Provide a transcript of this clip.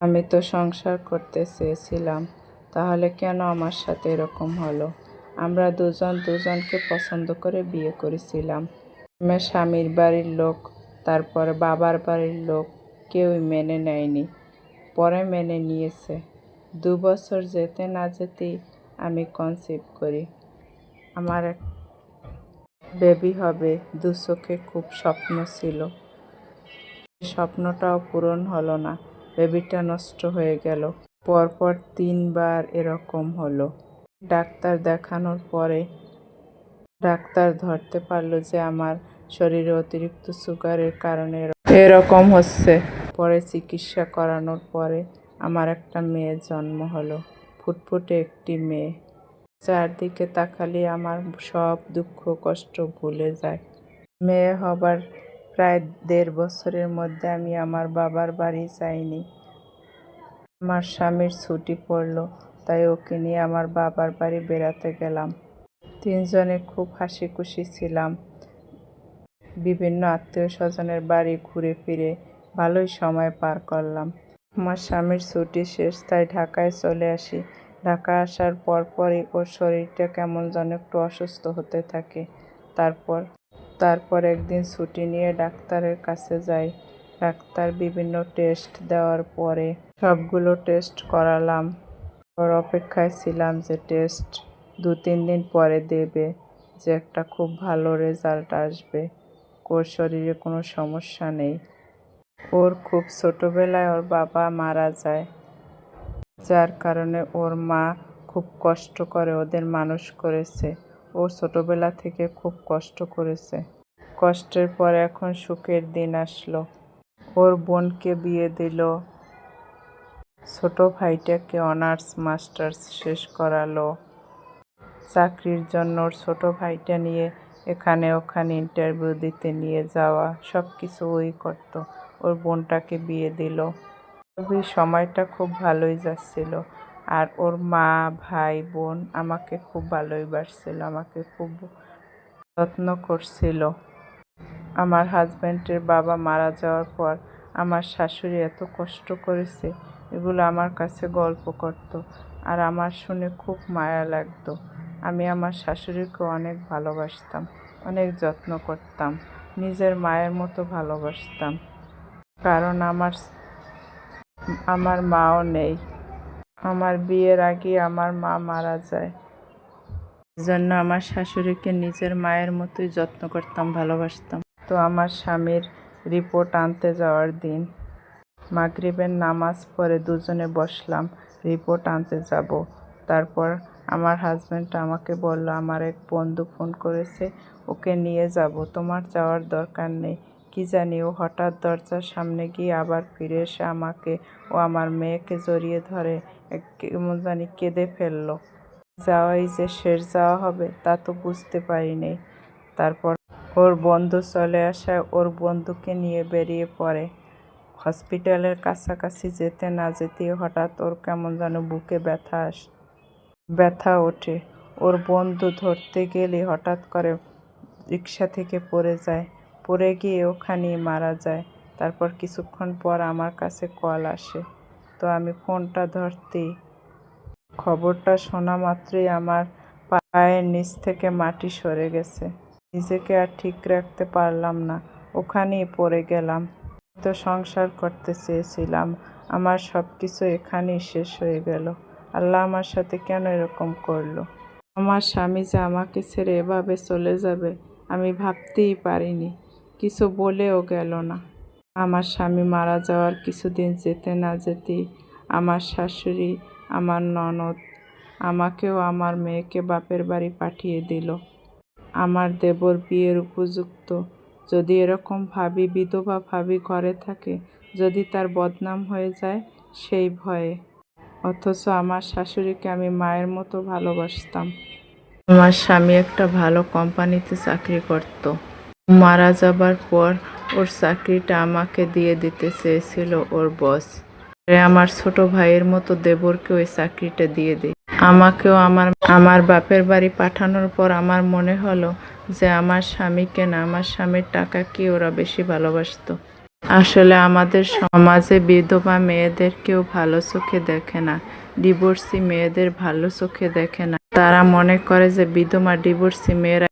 আমি তো সংসার করতে চেয়েছিলাম, তাহলে কেন আমার সাথে এরকম হলো? আমরা দুজন দুজনকে পছন্দ করে বিয়ে করেছিলাম। আমার স্বামীর বাড়ির লোক, তারপর বাবার বাড়ির লোক কেউই মেনে নেয়নি, পরে মেনে নিয়েছে। দু বছর যেতে না যেতেই আমি কনসিভ করি। আমার এক বেবি হবে দু চোখে খুব স্বপ্ন ছিল। স্বপ্নটাও পূরণ হলো না। বেবিটা নষ্ট হয়ে গেল। পরপর তিনবার এরকম হলো। ডাক্তার দেখানোর পরে ডাক্তার ধরতে পারল যে আমার শরীরে অতিরিক্ত সুগারের কারণে এরকম হচ্ছে। পরে চিকিৎসা করানোর পরে আমার একটা মেয়ে জন্ম হলো। ফুটফুটে একটি মেয়ে। চারদিকে তাকালে আমার সব দুঃখ কষ্ট ভুলে যায়। মেয়ে হবার প্রায় দেড় বছরের মধ্যে আমি আমার বাবার বাড়ি যাইনি। আমার স্বামীর ছুটি পড়ল, তাই ওকে নিয়ে আমার বাবার বাড়ি বেড়াতে গেলাম। তিনজনে খুব হাসি খুশি ছিলাম। বিভিন্ন আত্মীয় স্বজনের বাড়ি ঘুরে ফিরে ভালোই সময় পার করলাম। আমার স্বামীর ছুটি শেষ, তাই ঢাকায় চলে আসি। ঢাকা আসার পর পরই ওর শরীরটা কেমন যেন একটু অসুস্থ হতে থাকে। তারপর তারপর একদিন ছুটি নিয়ে ডাক্তারের কাছে যাই। ডাক্তার বিভিন্ন টেস্ট দেওয়ার পরে সবগুলো টেস্ট করালাম। ওর অপেক্ষায় ছিলাম যে টেস্ট দু তিন দিন পরে দেবে, যে একটা খুব ভালো রেজাল্ট আসবে। ওর শরীরে কোনো সমস্যা নেই। ওর খুব ছোটোবেলায় ওর বাবা মারা যায়, যার কারণে ওর মা খুব কষ্ট করে ওদের মানুষ করেছে। ও ছোটবেলা থেকে খুব কষ্ট করেছে। কষ্টের পর এখন সুখের দিন আসলো। ওর বোনকে বিয়ে দিল। ছোট ভাইটাকে অনার্স, মাস্টার্স শেষ করালো। চাকরির জন্য ওর ছোট ভাইটা নিয়ে এখানে ওখানে ইন্টারভিউ দিতে নিয়ে যাওয়া সব কিছু ওই করতো। ওর বোনটাকে বিয়ে দিল। ওই সময়টা খুব ভালোই যাচ্ছিল। আর ওর মা, ভাই, বোন আমাকে খুব ভালোই বাসছিল আমাকে খুব যত্ন করছিল। আমার হাজব্যান্ডের বাবা মারা যাওয়ার পর আমার শাশুড়ি এত কষ্ট করেছে, এগুলো আমার কাছে গল্প করত আর আমার শুনে খুব মায়া লাগতো। আমি আমার শাশুড়িকে অনেক ভালোবাসতাম, অনেক যত্ন করতাম, নিজের মায়ের মতো ভালোবাসতাম। কারণ আমার আমার মাও নেই। আমার বিয়ের আগে আমার মা মারা যায়। জন্য আমার শাশুড়িকে নিজের মায়ের মতোই যত্ন করতাম, ভালোবাসতাম। তো আমার স্বামীর রিপোর্ট আনতে যাওয়ার দিন মাগরিবের নামাজ পড়ে দুজনে বসলাম, রিপোর্ট আনতে যাব। তারপর আমার হাজব্যান্ড আমাকে বলল, আমার এক বন্ধু ফোন করেছে, ওকে নিয়ে যাব। তোমার যাওয়ার দরকার নেই। কি জানি, ও হঠাৎ দরজার সামনে গিয়ে আবার ফিরে এসে আমাকে ও আমার মেয়েকে জড়িয়ে ধরে কেমন জানি কেঁদে ফেলল। যাওয়াই যে শেষ যাওয়া হবে, তা তো বুঝতে পারিনি। তারপর ওর বন্ধু চলে আসায় ওর বন্ধুকে নিয়ে বেরিয়ে পড়ে। হসপিটালের কাছাকাছি যেতে না যেতে হঠাৎ ওর কেমন যেন বুকে ব্যথা আস, ব্যথা ওঠে। ওর বন্ধু ধরতে গেলে হঠাৎ করে রিক্সা থেকে পড়ে যায়। পড়ে গিয়ে ওখানেই মারা যায়। তারপর কিছুক্ষণ পর আমার কাছে কল আসে। তো আমি ফোনটা ধরতেই খবরটা শোনা মাত্রই আমার পায়ের নিচ থেকে মাটি সরে গেছে। নিজেকে আর ঠিক রাখতে পারলাম না। ওখানেই পড়ে গেলাম। তো সংসার করতে চেয়েছিলাম। আমার সব কিছু এখানেই শেষ হয়ে গেল। আল্লাহ আমার সাথে কেন এরকম করল? আমার স্বামী যে আমাকে ছেড়ে এভাবে চলে যাবে, আমি ভাবতেই পারিনি। কিছু বলেও গেল না। আমার স্বামী মারা যাওয়ার কিছুদিন যেতে না যেতেই আমার শাশুড়ি, আমার ননদ আমাকেও আমার মেয়েকে বাপের বাড়ি পাঠিয়ে দিল। আমার দেবর বিয়ের উপযুক্ত। যদি এরকম ভাবি বিধবা ভাবি ঘরে থাকে, যদি তার বদনাম হয়ে যায় সেই ভয়ে। অথচ আমার শাশুড়িকে আমি মায়ের মতো ভালোবাসতাম। আমার স্বামী একটা ভালো কোম্পানিতে চাকরি করত। মারা যাবার পর ওর চাকরিটা আমাকে দিয়ে দিতে চেয়েছিল ওর বস। আমার ছোট ভাইয়ের মতো দেবরকে ওই চাকরিটা দিয়ে দিই আমাকেও আমার আমার বাপের বাড়ি পাঠানোর পর আমার মনে হলো যে আমার স্বামীকে না, আমার স্বামীর টাকা কি ওরা বেশি ভালোবাসতো। আসলে আমাদের সমাজে বিধবা মেয়েদের কেউ ভালো চোখে দেখে না, ডিভোর্সি মেয়েদের ভালো চোখে দেখে না। তারা মনে করে যে বিধবা, ডিভোর্সি মেয়েরা